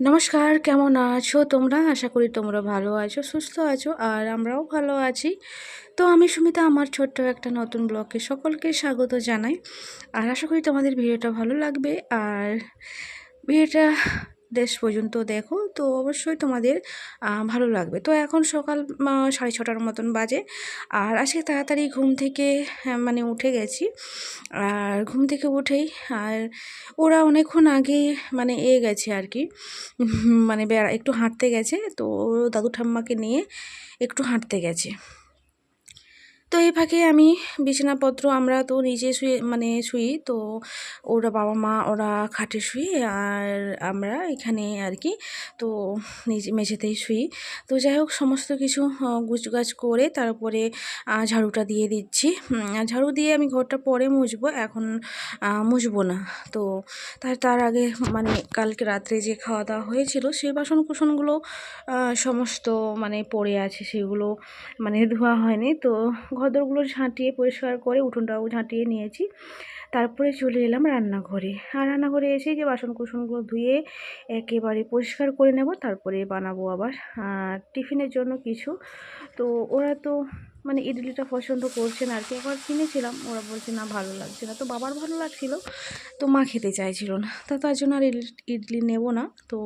নমস্কার, কেমন আছো তোমরা? আশা করি তোমরা ভালো আছো, সুস্থ আছো, আর আমরাও ভালো আছি। তো আমি সুমিতা, আমার ছোট্ট একটা নতুন ব্লগে সকলকে স্বাগত জানাই। আর আশা করি তোমাদের ভিডিওটা ভালো লাগবে। আর ভিডিওটা দেশ পর্যন্ত দেখো, তো অবশ্যই তোমাদের ভালো লাগবে। তো এখন সকাল সাড়ে ছটার মতন বাজে। আর আজকে তাড়াতাড়ি ঘুম থেকে মানে উঠে গেছি। আর ঘুম থেকে উঠেই, আর ওরা অনেকক্ষণ আগে মানে এ গেছে আর কি। মানে বেড়া, একটু হাঁটতে গেছে, তো দাদু ঠাম্মাকে নিয়ে একটু হাঁটতে গেছে। তো এই ফাঁকে আমি বিছানাপত্র আমরা তো নিজে শুয়ে মানে শুই, তো ওরা বাবা মা, ওরা খাটে শুয়ে আর আমরা এখানে আর কি, তো নিজে মেঝেতেই শুই। তো যাই হোক, সমস্ত কিছু গুছগাছ করে তারপরে ঝাড়ুটা দিয়ে দিচ্ছি। ঝাড়ু দিয়ে আমি ঘরটা পরে মুছবো, এখন মুছবো না। তো তার তার আগে মানে কালকে রাত্রে যে খাওয়া দাওয়া হয়েছিল সেই বাসন কুসনগুলো সমস্ত মানে পড়ে আছে, সেগুলো মানে ধোয়া হয়নি, তো ঘরদোরগুলো ঝাঁটিয়ে পরিষ্কার করে উঠোনটাও ঝাঁটিয়ে নিয়েছি। তারপরে চলে এলাম রান্নাঘরে। আর রান্নাঘরে এসে যে বাসন কুসনগুলো ধুয়ে একেবারে পরিষ্কার করে নেব, তারপরে বানাবো আবার। টিফিনের জন্য কিছু। তো ওরা তো মানে ইডলিটা পছন্দ করছে না আর কি। একবার কিনেছিলাম ওরা বলছে না ভালো লাগছে না। তো বাবার ভালো লাগছিল তো মা খেতে চাইছিল না। তা তার জন্য আর ইডলি নেব না। তো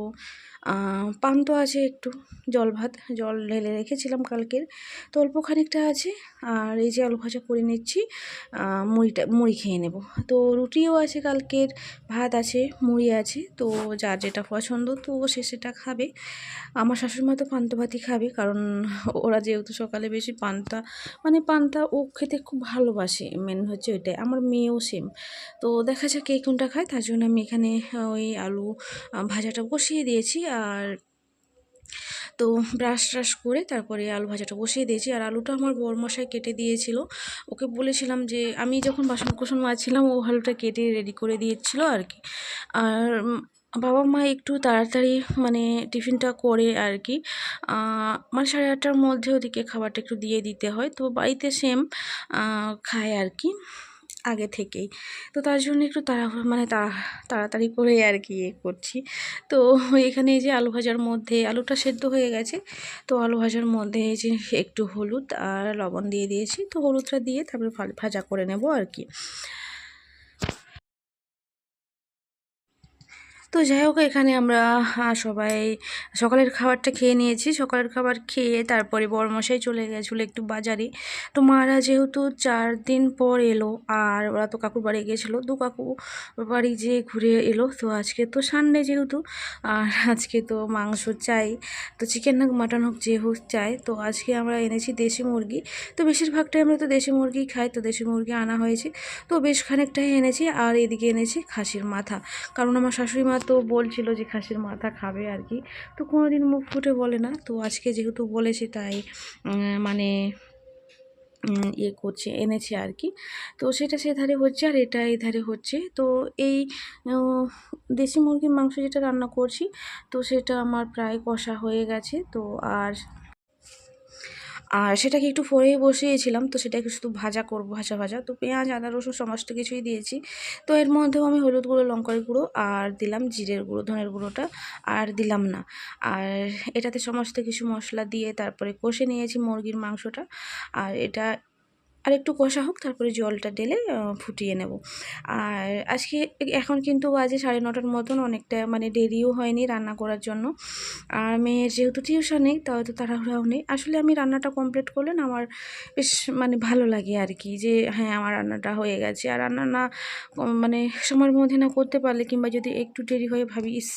আহ, পান্ত আছে একটু জল ভাত জল ঢেলে রেখেছিলাম কালকের। তো অল্প খানিকটা আছে আর এই যে আলু ভাজা করে নিচ্ছি মুড়িটা মুড়ি খেয়ে নেব। তো রুটিও আছে কালকের ভাত আছে মুড়ি আছে তো যার যেটা পছন্দ তো সে সেটা খাবে। আমার শাশুড়িমা তো পান্ত ভাতই খাবে কারণ ওরা যেহেতু সকালে বেশি পান্তা মানে পান্তা ও খেতে খুব ভালোবাসে মেন হচ্ছে ওইটাই। আমার মেয়েও সেম তো দেখা যাক কে কোনটা খায়। তার জন্য আমি এখানে ওই আলু ভাজাটা বসিয়ে দিয়েছি। আর তো ব্রাশ ট্রাশ করে তারপরে আলু ভাজাটা বসিয়ে দিয়েছি। আর আলুটা আমার বরমশাই কেটে দিয়েছিল। ওকে বলেছিলাম যে, আমি যখন বাসন কোসন মাজছিলাম ও আলুটা কেটে রেডি করে দিয়েছিল আর কি। আর বাবা মা একটু তাড়াতাড়ি মানে টিফিনটা করে আর কি। মানে সাড়ে আটটার মধ্যে ওদিকে খাবারটা একটু দিয়ে দিতে হয়। তো বাড়িতে সেম খায় আর কি আগে থেকেই। তো তার জন্য একটু তাড়া মানে তাড়া, তাড়াতাড়ি করে আর কি ইয়ে করছি। তো এখানে এই যে আলু ভাজার মধ্যে, আলুটা সেদ্ধ হয়ে গেছে। তো আলু ভাজার মধ্যে এই যে একটু হলুদ আর লবণ দিয়ে দিয়েছি। তো হলুদটা দিয়ে তারপরে ভাজা করে নেব আর কি। তো যাই হোক, এখানে আমরা সবাই সকালের খাবারটা খেয়ে নিয়েছি। সকালের খাবার খেয়ে তারপরে বড়মশাই চলে গেছিল একটু বাজারে। তো মারা যেহেতু চার দিন পর এলো আর ওরা তো কাকুর বাড়ি গিয়েছিল দু কাকু বাড়ি যেয়ে ঘুরে এলো। তো আজকে তো সানডে যেহেতু, আর আজকে তো মাংস চাই, তো চিকেন হোক, মাটন হোক, যে হোক চাই। তো আজকে আমরা এনেছি দেশি মুরগি। তো বেশিরভাগটাই আমরা তো দেশি মুরগি খাই, তো দেশি মুরগি আনা হয়েছে। তো বেশ খানিকটাই এনেছি আর এদিকে এনেছি খাসির মাথা। কারণ আমার শাশুড়ি মা তো বলছিল যে খাসির মাথা খাবে আর কি। তো কোনো দিন মুখ ফুটে বলে না। তো আজকে যেহেতু বলেছে তাই মানে ইয়ে করছে, এনেছে আর কি। তো সেটা সেধারে হচ্ছে আর এটা এধারে হচ্ছে। তো এই দেশি মুরগির মাংস যেটা রান্না করছি, তো সেটা আমার প্রায় কষা হয়ে গেছে। তো আর আর সেটাকে একটু ফোড়েই বসিয়েছিলাম, তো সেটাকে শুধু ভাজা করব, ভাজা ভাজা। তো পেঁয়াজ, আদা, রসুন সমস্ত কিছুই দিয়েছি। তো এর মধ্যেও আমি হলুদ গুঁড়ো, লঙ্কার গুঁড়ো আর দিলাম জিরের গুঁড়ো, ধনের গুঁড়োটা আর দিলাম না। আর এটাতে সমস্ত কিছু মশলা দিয়ে তারপরে কষে নিয়েছি মুরগির মাংসটা। আর এটা আর একটু কষা হোক, তারপরে জলটা ঢেলে ফুটিয়ে নেব। আর আজকে এখন কিন্তু বাজে সাড়ে নটার মতন, অনেকটা মানে দেরিও হয়নি রান্না করার জন্য। আর মেয়ের যেহেতু টিউশন নেই, তাও তো তাড়াহুড়াও নেই। আসলে আমি রান্নাটা কমপ্লিট করলে না আমার বেশ মানে ভালো লাগে আর কি, যে হ্যাঁ আমার রান্নাটা হয়ে গেছে। আর রান্না না মানে সময়ের মধ্যে না করতে পারলে কিংবা যদি একটু দেরি হয়ে ভাবি, ইস,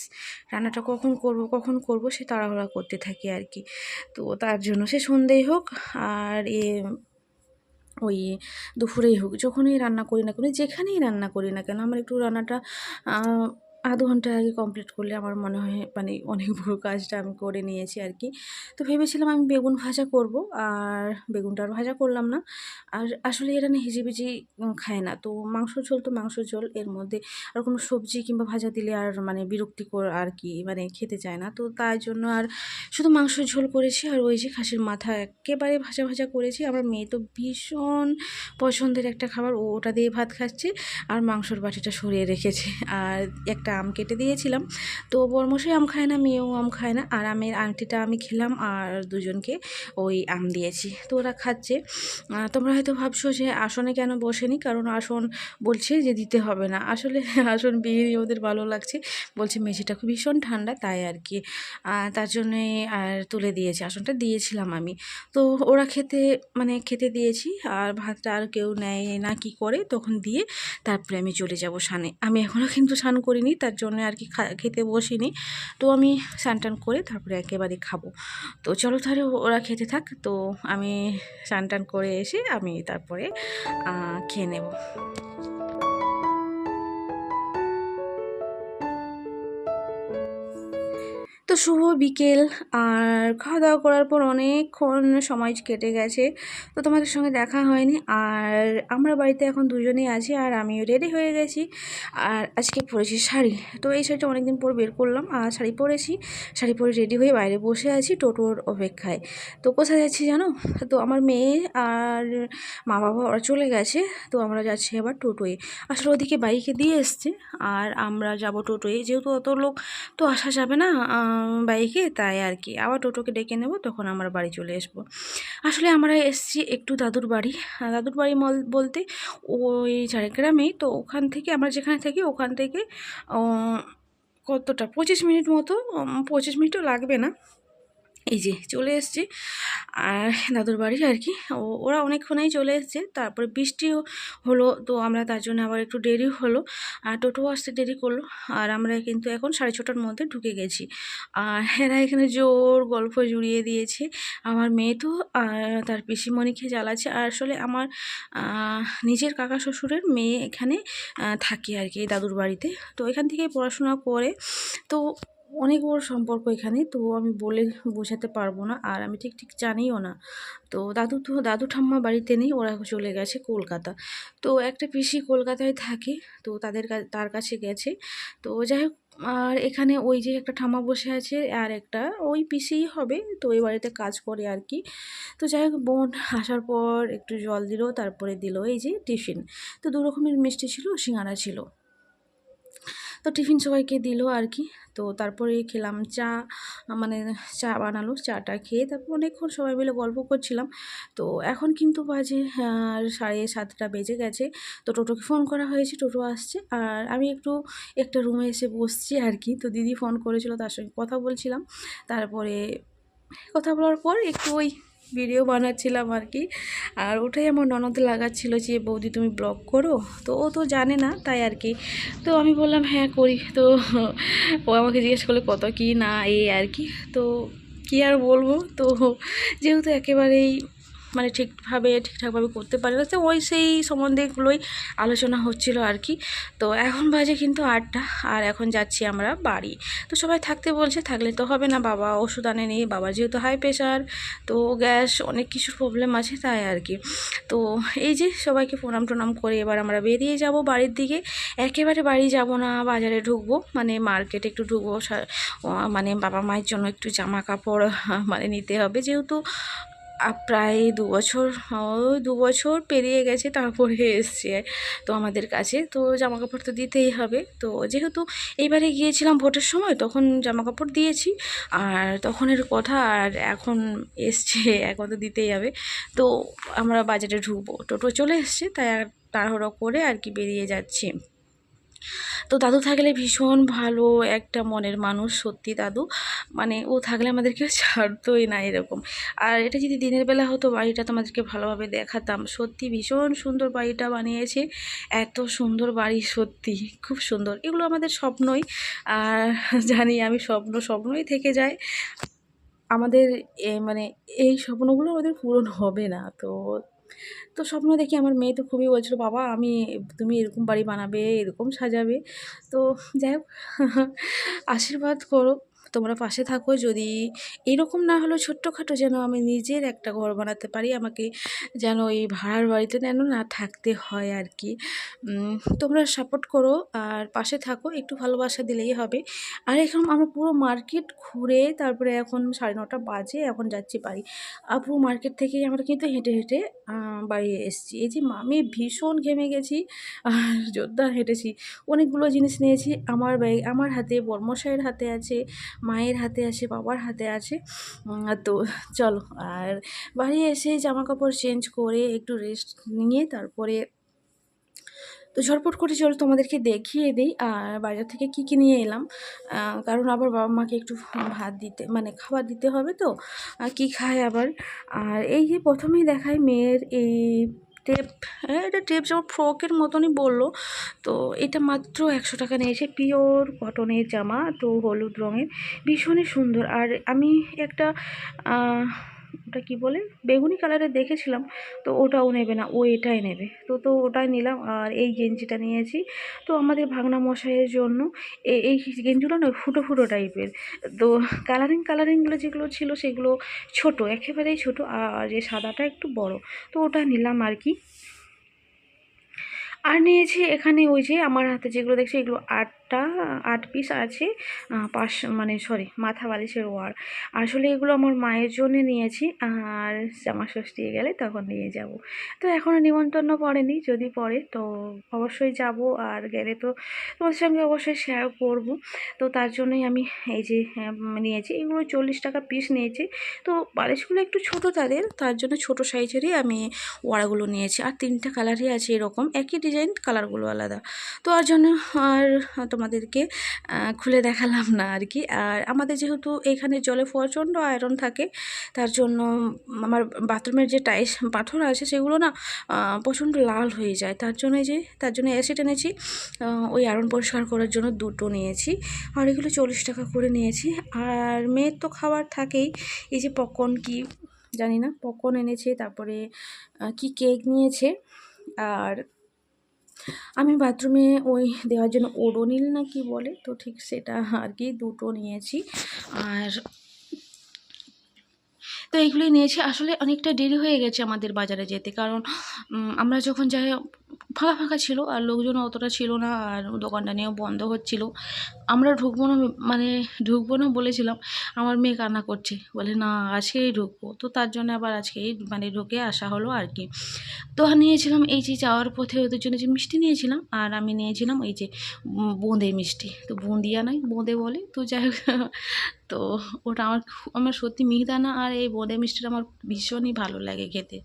রান্নাটা কখন করব কখন করব, সে তাড়াহুড়া করতে থাকি আর কি। তো তার জন্য সে সন্ধেই হোক, আর এ ওই দুপুরেই হোক, যখনই রান্না করি না কেন, যেখানেই রান্না করি না কেন, আমার একটু রান্নাটা আধ ঘণ্টা আগে কমপ্লিট করলে আমার মনে হয় মানে অনেক বড় কাজটা আমি করে নিয়েছি আর কি। তো ভেবেছিলাম আমি বেগুন ভাজা করব, আর বেগুনটা আর ভাজা করলাম না। আর আসলে এরা না হিজিবিজি খায় না। তো মাংস ঝোল তো মাংস ঝোল, এর মধ্যে আর কোনো সবজি কিংবা ভাজা দিলে আর মানে বিরক্তিকর আর কি মানে খেতে চায় না। তো তাই জন্য আর শুধু মাংসের ঝোল করেছি, আর ওই যে খাসির মাথা একেবারে ভাজা ভাজা করেছি। আমার মেয়ে তো ভীষণ পছন্দের একটা খাবার, ও ওটা দিয়ে ভাত খাচ্ছে, আর মাংসর বাটিটা সরিয়ে রেখেছে। আর একটা আম কেটে দিয়েছিলাম। তো বরমশাই আম খায় না, মেয়েও আম খায় না। আর আমের আংটিটা আমি খেলাম আর দুজনকে ওই আম দিয়েছি। তো ওরা খাচ্ছে। তোমরা হয়তো ভাবছ যে আসনে কেন বসেনি? কারণ আসন বলছে যে দিতে হবে না। আসলে আসন বিয়ে ওদের ভালো লাগছে। বলছে মেঝেটা খুব ভীষণ ঠান্ডা, তাই আর কি। তার জন্যে আর তুলে দিয়েছে, আসনটা দিয়েছিলাম আমি। তো ওরা খেতে মানে খেতে দিয়েছি। আর ভাতটা আর কেউ নেয় না, কি করে? তখন দিয়ে তারপরে আমি চলে যাব সানে। আমি এখনও কিন্তু স্নান করিনি তার জন্য আর কি খেতে বসিনি। তো আমি স্নান করে তারপরে একেবারে খাব। তো চলো তাহলে ওরা খেতে থাক। তো আমি স্নান করে এসে আমি তারপরে খেয়ে নেব। তো শুভ বিকেল। আর খাওয়া দাওয়া করার পর অনেকক্ষণ সময় কেটে গেছে। তো তোমাদের সঙ্গে দেখা হয়নি। আর আমরা বাড়িতে এখন দুজনেই আছি আর আমিও রেডি হয়ে গেছি। আর আজকে পরেছি শাড়ি। তো এই শাড়িটা অনেকদিন পর বের করলাম। আর শাড়ি পরেছি। শাড়ি পরে রেডি হয়ে বাইরে বসে আছি টোটোর অপেক্ষায়। তো কোথায় যাচ্ছি জানো? তো আমার মেয়ে আর মা বাবা ওরা চলে গেছে। তো আমরা যাচ্ছি আবার টোটোয়ে। আসলে ওদিকে বাইকে দিয়ে এসছে। আর আমরা যাব টোটোয়ে। যেহেতু অত লোক তো আসা যাবে না। বাইকে, তাই আর কি আবার টোটোকে ডেকে নেব, তখন আমার বাড়ি চলে আসব। আসলে আমরা এসছি একটু দাদুর বাড়ি। দাদুর বাড়ি মল- বলতে ওই ঝাড়গ্রামেই। তো ওখান থেকে আমরা যেখানে থাকি, ওখান থেকে কতটা? পঁচিশ মিনিট মতো পঁচিশ মিনিটও লাগবে না। এই যে, চলে এসছি। আর দাদুর বাড়ি আর কি ও- ওরা অনেকক্ষণেই চলে এসছে, তারপরে বৃষ্টিও হলো, তো আমরা তার জন্য আবার একটু দেরি হলো। আর টোটো আসতে দেরি করল, আর আমরা কিন্তু এখন সাড়ে ছটার মধ্যে ঢুকে গেছি। আর এরা এখানে জোর গল্প জুড়িয়ে দিয়েছে। আমার মেয়ে তো তার পিসিমণিকে জ্বালাচ্ছে। আর আসলে আমার নিজের কাকা শ্বশুরের মেয়ে এখানে থাকে আর কি দাদুর বাড়িতে। তো এখান থেকেই পড়াশোনা করে। তো অনেক বড় সম্পর্ক এখানে, তো আমি বলে বোঝাতে পারব না, আর আমি ঠিক ঠিক জানিও না। তো দাদু তো, দাদু ঠাম্মা বাড়িতে নেই, ওরা চলে গেছে কলকাতা। তো একটা পিসি কলকাতায় থাকে, তো তাদের তার কাছে গেছে। তো যাই হোক, আর এখানে ওই যে একটা ঠাম্মা বসে আছে, আর একটা ওই পিসিই হবে, তো ওই বাড়িতে কাজ করে আর কি। তো যাই হোক, বোন আসার পর একটু জল দিল, তারপরে দিল এই যে টিফিন। তো দু রকমের মিষ্টি ছিল, সিঙ্গারা ছিল। তো টিফিন সবাইকে দিল আর কি। তো তারপরে খেলাম চা মানে চা বানালো, চাটা খেয়ে তারপর অনেকক্ষণ সবাই মিলে গল্প করছিলাম। তো এখন কিন্তু বাজে সাড়ে সাতটা বেজে গেছে। তো টোটোকে ফোন করা হয়েছে, টোটো আসছে। আর আমি একটু, একটা রুমে এসে বসছি আর কি। তো দিদি ফোন করেছিল তার সঙ্গে কথা বলছিলাম। তারপরে কথা বলার পর একটু ওই ভিডিও বানাচ্ছিলাম আর কি। আর ওটাই আমার ননদ লাগাচ্ছিল যে, বৌদি তুমি ব্লগ করো। তো ও তো জানে না তাই আর কি। তো আমি বললাম হ্যাঁ করি। তো ও আমাকে জিজ্ঞেস করলে, কত কি না এই আর কি? তো কি আর বলব? তো যেহেতু একেবারেই মানে ঠিকভাবে, ঠিকঠাকভাবে করতে পারে না। তো ওই সেই সম্বন্ধেগুলোই আলোচনা হচ্ছিল আর কি। তো এখন বাজে কিন্তু আটটা, আর এখন যাচ্ছি আমরা বাড়ি। তো সবাই থাকতে বলছে, থাকলে তো হবে না, বাবা ওষুধ আনে নেই বাবার যেহেতু হাই প্রেশার তো গ্যাস, অনেক কিছুর প্রবলেম আছে তাই আর কি। তো এই যে সবাইকে প্রণাম টনাম করে এবার আমরা বেরিয়ে যাব বাড়ির দিকে। একেবারে বাড়ি যাব না, বাজারে ঢুকবো মানে মার্কেটে একটু ঢুকবো মানে বাবা মায়ের জন্য একটু জামা কাপড় মানে নিতে হবে। যেহেতু প্রায় দু বছর দু বছর পেরিয়ে গেছে তারপরে এসছে তো আমাদের কাছে। তো জামা কাপড় তো দিতেই হবে। তো যেহেতু এইবারে গিয়েছিলাম ভোটের সময়, তখন জামা কাপড় দিয়েছি। আর তখনের কথা আর এখন এসছে, এখন তো দিতেই হবে। তো আমরা বাজারে ঢুকবো। টোটো চলে এসছে, তাই আর তাড়াহুড়ো করে আর কি বেরিয়ে যাচ্ছি। তো দাদু থাকলে ভীষণ ভালো একটা মনের মানুষ, সত্যি দাদু। মানে ও থাকলে আমাদেরকে ছাড়তোই না এরকম। আর এটা যদি দিনের বেলা হতো, বাড়িটা তোমাদেরকে ভালোভাবে দেখাতাম। সত্যি ভীষণ সুন্দর বাড়িটা বানিয়েছে। এত সুন্দর বাড়ি, সত্যি খুব সুন্দর। এগুলো আমাদের স্বপ্নই। আর জানি আমি স্বপ্ন স্বপ্নই থেকে যায় আমাদের মানে এই স্বপ্নগুলো আমাদের পূরণ হবে না। তো তো স্বপ্ন দেখি আমার মেয়ে তো খুবই বলছিল, বাবা, আমি, তুমি এরকম বাড়ি বানাবে, এরকম সাজাবে। তো যাই হোক, আশীর্বাদ করো। তোমরা পাশে থাকো। যদি এরকম না হলেও ছোট্টখাটো যেন আমি নিজের একটা ঘর বানাতে পারি, আমাকে যেন এই ভাড়ার বাড়িতে যেন না থাকতে হয় আর কি তোমরা সাপোর্ট করো আর পাশে থাকো, একটু ভালোবাসা দিলেই হবে। আর এখন আমরা পুরো মার্কেট ঘুরে তারপরে এখন সাড়ে নটা বাজে, এখন যাচ্ছি বাড়ি। আর পুরো মার্কেট থেকেই আমরা কিন্তু হেঁটে হেঁটে বাড়ি এসেছি। এই যে আমি ভীষণ ঘেমে গেছি, আর জোরদার হেঁটেছি। অনেকগুলো জিনিস নিয়েছি, আমার ব্যাগ, আমার হাতে, বর্মশাইয়ের হাতে আছে মায়ের হাতে আছে বাবার হাতে আছে তো চলো, আর বাড়ি এসে জামা কাপড় চেঞ্জ করে একটু রেস্ট নিয়ে তারপরে তো ঝটপট করে চলো তোমাদেরকে দেখিয়ে দিই, আর বাজার থেকে কী কী নিয়ে এলাম। কারণ আবার বাবা মাকে একটু ভাত দিতে মানে খাবার দিতে হবে তো কী খায় আবার। আর এই যে প্রথমেই দেখায় মেয়ের এই টেপ হ্যাঁ এটা টেপ যেমন ফ্রকের মতনই বলল। তো এটা মাত্র একশো টাকা নিয়েছে পিওর কটনের জামা, তো হলুদ রঙের। ভীষণই সুন্দর। আর আমি একটা ওটা কি বলে? বেগুনি কালারের দেখেছিলাম, তো ওটাও নেবে না, ও এটাই নেবে। তো তো ওটাই নিলাম, আর এই গেঞ্জিটা নিয়েছি। তো আমাদের ভাগনা মশাইয়ের জন্য এই গেঞ্জিগুলো না ফুটো ফুটো টাইপের। তো কালারিং কালারিংগুলো যেগুলো ছিল সেগুলো ছোট, একেবারেই ছোট, আর যে সাদাটা একটু বড়। তো ওটা নিলাম আর কি। আর নিয়েছি এখানে ওই যে আমার হাতে যেগুলো দেখছি এগুলো আটটা আট পিস আছে পাঁচ মানে সরি মাথা বালিশের ওয়ার। আসলে এগুলো আমার মায়ের জন্য নিয়েছি, আর জামা ষষ্ঠী গেলে তখন নিয়ে যাব। তো এখনও নিমন্ত্রণ পড়েনি, যদি পড়ে তো অবশ্যই যাব, আর গেলে তো তোমার সঙ্গে অবশ্যই শেয়ার করব। তো তার জন্যই আমি এই যে নিয়েছি। এগুলো চল্লিশ টাকা পিস নিয়েছি। তো বালিশগুলো একটু ছোট তাদের, তার জন্য ছোট সাইজেরই আমি ওয়ারাগুলো নিয়েছি। আর তিনটা কালারই আছে এরকম, একই ডিজাইন কালারগুলো আলাদা। তো আর জন্য আর তোমাদেরকে খুলে দেখালাম না আর কি আর আমাদের যেহেতু এখানে জলে প্রচণ্ড আয়রন থাকে, তার জন্য আমার বাথরুমের যে টাইস, পাথর আছে সেগুলো না প্রচণ্ড লাল হয়ে যায়। তার জন্য যে, তার জন্য অ্যাসিড এনেছি ওই আয়রন পরিষ্কার করার জন্য দুটো নিয়েছি। আর এগুলো চল্লিশ টাকা করে নিয়েছি। আর মেয়ের তো খাবার থাকেই। এই যে পকর্ন কি, জানি না পকর্ন এনেছে, তারপরে কি কেক নিয়েছে। আর আমি বাথরুমে ওই দেওয়ার জন্য ওডোনিল না কি বলে? তো ঠিক সেটা আর কি দুটো নিয়েছি। আর তো এইগুলোই নিয়েছি। আসলে অনেকটা দেরি হয়ে গেছে আমাদের বাজারে যেতে। কারণ আমরা যখন যাই, ফাঁকা ফাঁকা ছিল আর লোকজন অতটা ছিল না আর দোকানটা নিয়েও বন্ধ হচ্ছিল। আমরা ঢুকবো না মানে ঢুকবো না বলেছিলাম, আমার মেয়ে কান্না করছে। বলে, না, আজকেই ঢুকবো। তো তার জন্য আবার আজকেই মানে ঢুকে আসা হলো আর কি। তো নিয়েছিলাম এই যে যাওয়ার পথে ওদের জন্য যে মিষ্টি নিয়েছিলাম, আর আমি নিয়েছিলাম এই যে বোঁদে মিষ্টি। তো বুঁদিয়া নয়, বোঁদে বলে, তো যাই হোক, তো ওটা আমার আমার সত্যি মিহিদানা আর এই বোঁদে মিষ্টিটা আমার ভীষণই ভালো লাগে খেতে।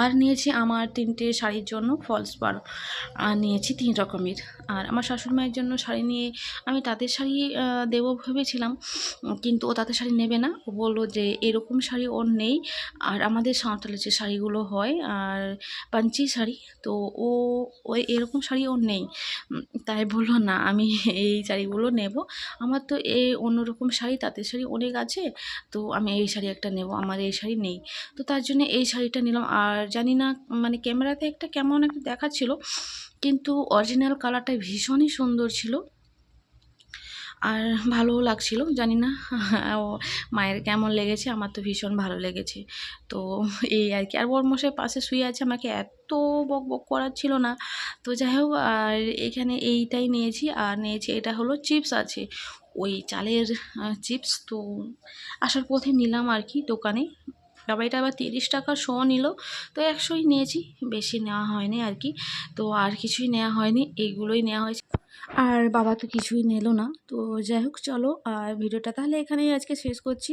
আর নিয়েছি আমার তিনটে শাড়ির জন্য ফলস পাড় আর নিয়েছি তিন রকমের। আর আমার শাশুড়ি মায়ের জন্য শাড়ি নিয়ে আমি তাঁতের শাড়ি দেবো ভেবেছিলাম, কিন্তু ও তাঁতের শাড়ি নেবে না। ও বলল যে এরকম শাড়ি ওর নেই। আর আমাদের সাঁওতালের যে শাড়িগুলো হয়, আর পাঞ্চি শাড়ি, তো ও, ওই এরকম শাড়ি ওর নেই। তাই বলল, না, আমি এই শাড়িগুলো নেব। আমার তো এই অন্যরকম শাড়ি তাঁতের শাড়ি অনেক আছে, তো আমি এই শাড়ি একটা নেব। আমার এই শাড়ি নেই। তো তার জন্য এই শাড়িটা নিলাম। আর জানি না মানে ক্যামেরাতে একটা কেমন একটা দেখাচ্ছিল কিন্তু অরিজিনাল কালারটা ভীষণই সুন্দর ছিল। আর ভালোও লাগছিল, জানি না মায়ের কেমন লেগেছে, আমার তো ভীষণ ভালো লেগেছে। তো এই আর কি, আর ওর মশাই পাশে শুয়ে আছে, আমাকে এত বক বক করার ছিল না। তো যাই হোক, আর এখানে এইটাই নিয়েছি, আর নিয়েছি, এটা হলো চিপস আছে। ওই চালের চিপস, তো আসার পথে নিলাম আর কি দোকানে। বাবা এটা আবার তিরিশ টাকা শো নিল, তো একশোই নিয়েছি, বেশি নেওয়া হয়নি আর কি, তো আর কিছুই নেওয়া হয়নি এইগুলোই নেওয়া হয়েছে। আর বাবা তো কিছুই নিল না, তো যাই হোক চলো, আর ভিডিওটা তাহলে এখানেই আজকে শেষ করছি।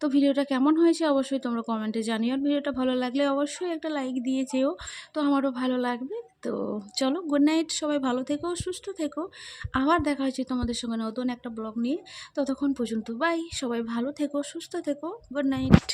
তো ভিডিওটা কেমন হয়েছে অবশ্যই তোমরা কমেন্টে জানিও, আর ভিডিওটা ভালো লাগলে অবশ্যই একটা লাইক দিয়ে যেও, তো আমারও ভালো লাগবে। তো চলো গুড নাইট সবাই ভালো থেকো, সুস্থ থেকো। আবার দেখা হয়েছে তোমাদের সঙ্গে নতুন একটা ব্লগ নিয়ে, ততক্ষণ পর্যন্ত বাই সবাই ভালো থেকো, সুস্থ থেকো গুড নাইট